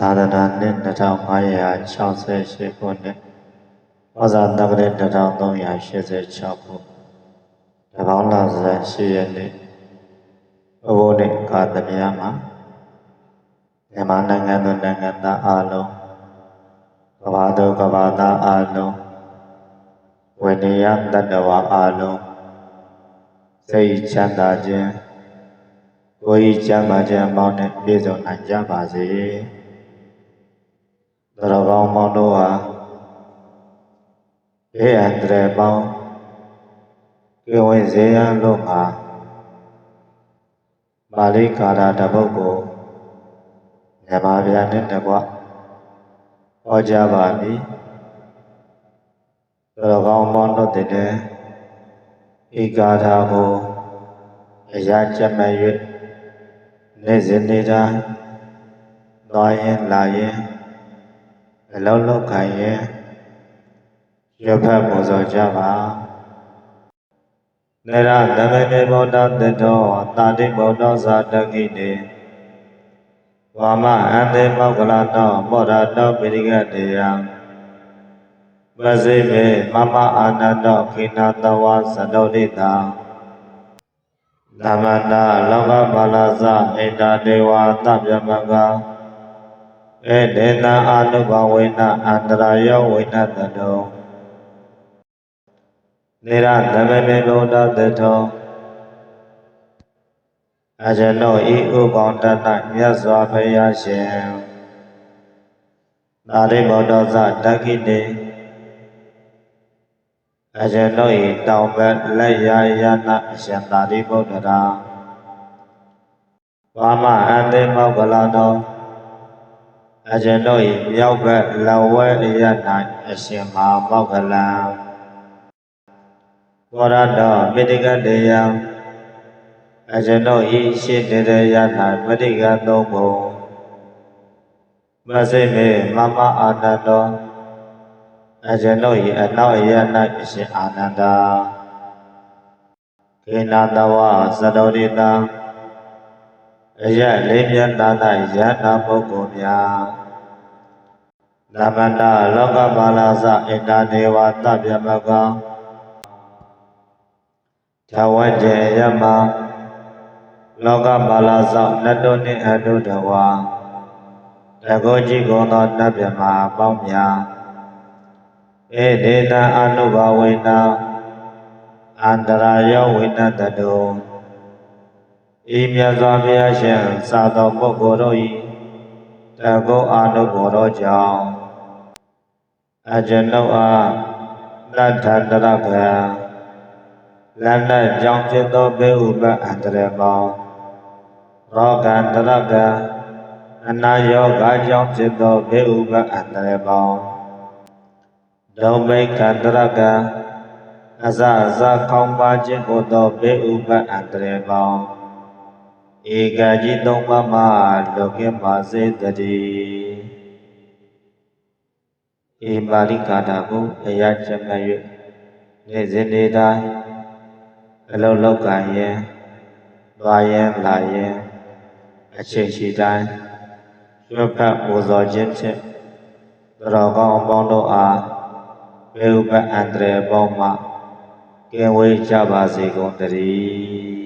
သာသနာနှစ်2568ခုနှစ်ဩဇာတက္ကရာ1386ခုတပေါင်းလဇန်8ရက်နေ့ဘဝနဲ့ကာသမယမှာမြန်မာနိုင်ငံသူနိုင်ငံသားအားလုံးကမ္ဘာသူကမ္ဘာသားအားလုံးဝိနည်းတတ္တဝါအားလုံးစိတ်ချမ်းသာခြင်းကိုယ်ဤချမ်းသာခြင်းအပေါင်းနဲ့ပြည့်စုံနိုင်ကြပါစေ။ သရကောင်းမောင်တို့ဟာဘေးအန္တရာယ်ပေါင်းကေဝင်စေရန်လို့မှာပါဠိကာရတပုတ်ကိုမြန်မာဗျာနဲ့တကွဟောကြားပါပြီသရကောင်းမောင်တို့တည်းဤကာထာကိုအရာချက်မဲ့၍နေ့စဉ်နေ့တိုင်းသွားရင်လာရင် အလုံးလုံးခံရင်ရဖတ်ပေါ်စောကြပါနေရသမေမေဗုဒ္ဓတတောတာတိဗုဒ္ဓဇာတကိနေဝါမအန္တေမောက္ကလတောမောရတောပိရိကတေယပစိမေမမအာနန္တောခိနာတဝါသတောတိတာသမန္တာလောကပါလာဇဣန္ဒဒေဝသဗ္ဗမက ဧတေနအာနုဘဝေနအန္တရာယောဝိနတတောနေရသဗ္ဗမေဗုဒ္ဓတထောအကျွန်ုပ်ဤဥပောင်တတမြတ်စွာဘုရားရှင်သာရိပုတ္တဇတက္ခိတေအကျွန်ုပ်ဤတောင်ဘက်လက်ရရနာအရှင်သာရိပုတ္တရာဝါမအန္တေမောက္ကလတော အကျွန်ုပ်၏မြောက်ဘက်လဝဲအရ၌အရှင်မဟာမောက္ခလံဘောရတောပိဋကတေယံအကျွန်ုပ်၏ရှေ့တရေယ၌ပဋိကသုံးပုံမစိမေမမအာနန္တောအကျွန်ုပ်၏အနောက်အရ၌အရှင်အာနန္ဒာခေနာတဝသတောရိတံအရလေးမြတ်နာ၌ယန္တာပုဂ္ဂိုလ်များ သမန္တလောကပါလာဇဣန္ဒာဒေဝသဗ္ဗမကံသဝတ္တေယမလောကပါလာဇနတ္တောနှင့်အတုတဝါတကောကြည်ကုန်သောနတ်မြမာအပေါင်းများဧဒေနအနုဘဝေနအန္တရာယောဝိနတတောဤမြတ်စွာဘုရားရှင်သာသောပုဂ္ဂိုလ်တို့၏တကောအာနုဘော်တော်ကြောင့် အကျွန်ုပ်အားတထန္တရကံလန္တကြောင့်ဖြစ်သောဘေဥပအန္တရမောရောဂန္တရကံအနာယောဂကြောင့်ဖြစ်သောဘေဥပအန္တရမောဒုံမိခန္တရကံအစအစခေါင်းပါခြင်းကိုသောဘေဥပအန္တရမောဧကကြီးသုံးပါးမှလွတ်ကင်းပါစေတည်း ဧပါဠိကာထာကိုအရာချက်မှတ်၍နေ့စဉ်နေ့တိုင်းအလုံးလောက်ကံရင်သွားရင်လာရင်အချိန်ရှိတိုင်းရွတ်ဖတ်ပူဇော်ခြင်းဖြင့်သတော်ကောင်းအပေါင်းတို့အားဘေဥပအန္တရာယ်ပေါင်းမှကင်းဝေးကြပါစေကုန်တည်း